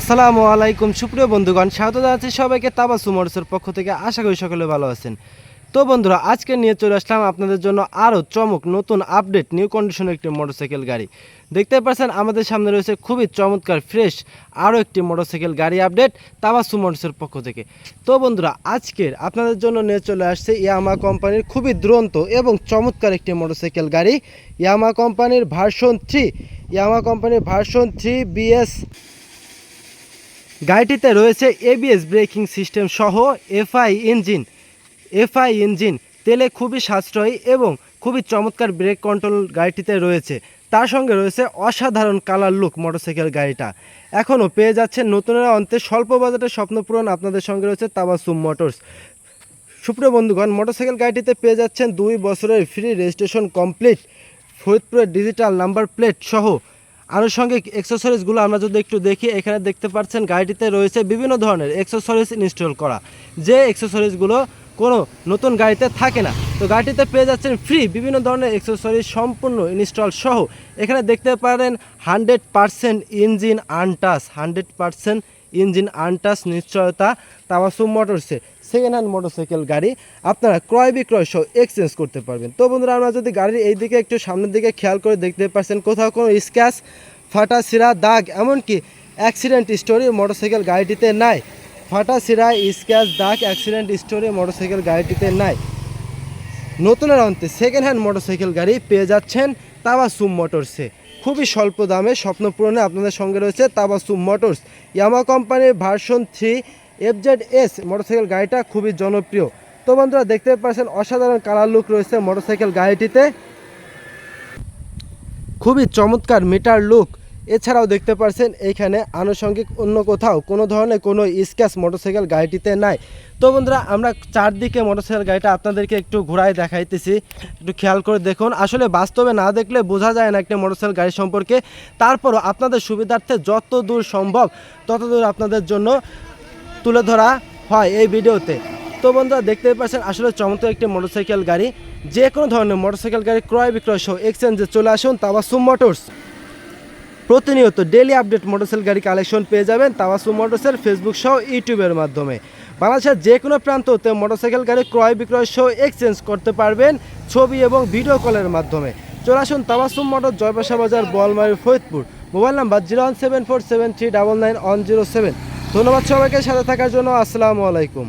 আসসালামু আলাইকুম, সুপ্রিয় বন্ধুগণ, স্বাগত জানাচ্ছি সবাইকে তাবাসু মোটরসের পক্ষ থেকে। আশা করি সকলে ভালো আছেন। তো বন্ধুরা, আজকে নিয়ে চলে আসলাম আপনাদের জন্য আরও চমক নতুন আপডেট, নিউ কন্ডিশনের একটি মোটরসাইকেল গাড়ি। দেখতে পাচ্ছেন, আমাদের সামনে রয়েছে খুবই চমৎকার, ফ্রেশ আরও একটি মোটরসাইকেল গাড়ি আপডেট তাবাসু মোটরসের পক্ষ থেকে। তো বন্ধুরা, আজকের আপনাদের জন্য নিয়ে চলে আসছে ইয়ামা কোম্পানির খুবই দুরন্ত এবং চমৎকার একটি মোটরসাইকেল গাড়ি। ইয়ামা কোম্পানির ভার্সন থ্রি ইয়ামা কোম্পানির ভার্সন থ্রি বিএস গাড়িটিতে রয়েছে এবিএস ব্রেকিং সিস্টেম সহ এফআই ইঞ্জিন এফআই ইঞ্জিন তেলে খুবই সাশ্রয়ী এবং খুবই চমৎকার ব্রেক কন্ট্রোল গাড়িটিতে রয়েছে। তার সঙ্গে রয়েছে অসাধারণ কালার লুক মোটরসাইকেল গাড়িটা। এখনও পেয়ে যাচ্ছে নতুনের অন্তে স্বল্প বাজেটের স্বপ্নপূরণ আপনাদের সঙ্গে রয়েছে তাবাসুম মোটরস সুপ্রিয় বন্ধুগণ মোটরসাইকেল গাড়িটিতে পেয়ে যাচ্ছেন দুই বছরের ফ্রি রেজিস্ট্রেশন কমপ্লিট ফরিদপুরের ডিজিটাল নাম্বার প্লেট সহ আনুষঙ্গিক এক্সেসরিজগুলো আমরা যদি একটু দেখি, এখানে দেখতে পাচ্ছেন গাড়িটিতে রয়েছে বিভিন্ন ধরনের এক্সেসরিজ ইনস্টল করা। যে এক্সেসরিজগুলো কোনো নতুন গাড়িতে থাকে না। তো গাড়িটিতে পেয়ে যাচ্ছেন ফ্রি বিভিন্ন ধরনের এক্সেসরিজ সম্পূর্ণ ইনস্টল সহ। এখানে দেখতে পারেন hundred percent engine untouched hundred percent engine untouched নিশ্চয়তা তাওয়াসুম মোটরসে সেকেন্ড হ্যান্ড মোটরসাইকেল গাড়ি আপনারা ক্রয় বিক্রয় সহ এক্সচেঞ্জ করতে পারবেন। তো বন্ধুরা, আমরা যদি গাড়ির এই দিকে একটু সামনের দিকে খেয়াল করে দেখতে পাচ্ছেন কোথাও কোনো স্ক্যাচ ফাটা সিরা দাগ, এমনকি অ্যাক্সিডেন্ট স্টোরি মোটরসাইকেল গাড়িটিতে নাই। ফাটা সিরা স্ক্যাচ দাগ অ্যাক্সিডেন্ট স্টোরি মোটরসাইকেল গাড়িটিতে নাই। নতুনের অন্তে সেকেন্ড হ্যান্ড মোটরসাইকেল গাড়ি পেয়ে যাচ্ছেন তাবাসুম মোটরসে। খুবই স্বল্প দামে স্বপ্ন পূরণে আপনাদের সঙ্গে রয়েছে তাবাসু মোটরস। ইয়ামা কোম্পানির version three FZ S motorcycle গাড়িটা খুবই জনপ্রিয়। তো বন্ধুরা, দেখতে পাচ্ছেন, অসাধারণ কালার লুক রয়েছে মোটরসাইকেল গাড়িটিতে। খুবই চমৎকার মিটার লুক। এছাড়াও দেখতে পারছেন এইখানে আনুষঙ্গিক অন্য কোথাও কোনো ধরনের কোনো স্ক্যাচ মোটরসাইকেল গাড়িটিতে নাই। তো বন্ধুরা, আমরা চারদিকে মোটরসাইকেল গাড়িটা আপনাদেরকে একটু ঘোরায় দেখাইতেছি। একটু খেয়াল করে দেখুন। আসলে বাস্তবে না দেখলে বোঝা যায় না একটা মোটরসাইকেল গাড়ি সম্পর্কে। তারপরও আপনাদের সুবিধার্থে যত দূর সম্ভব তত দূর আপনাদের জন্য তুলে ধরা হয় এই ভিডিওতে। তো বন্ধুরা দেখতেই পাচ্ছেন, আসলে চমৎকার একটি মোটরসাইকেল গাড়ি। যে কোনো ধরনের মোটরসাইকেল গাড়ি ক্রয় বিক্রয় সহ এক্সচেঞ্জে চলে আসুন তাওয়াসুম মোটরস প্রতিনিয়ত ডেলি আপডেট মোটরসাইকেল গাড়ি কালেকশন পেয়ে যাবেন তাওয়াসুম মোটরসের ফেসবুক সহ ইউটিউবের মাধ্যমে। বাংলাদেশের যে কোনো প্রান্ততে মোটরসাইকেল গাড়ি ক্রয় বিক্রয় সহ এক্সচেঞ্জ করতে পারবেন ছবি এবং ভিডিও কলের মাধ্যমে। চলে আসুন Tawasum motor Joypasha Bazar, Bolmari, Faridpur. Mobile number zero one seven four seven three double nine one zero seven ধন্যবাদ সবাইকে সাথে থাকার জন্য। আসসালামু আলাইকুম।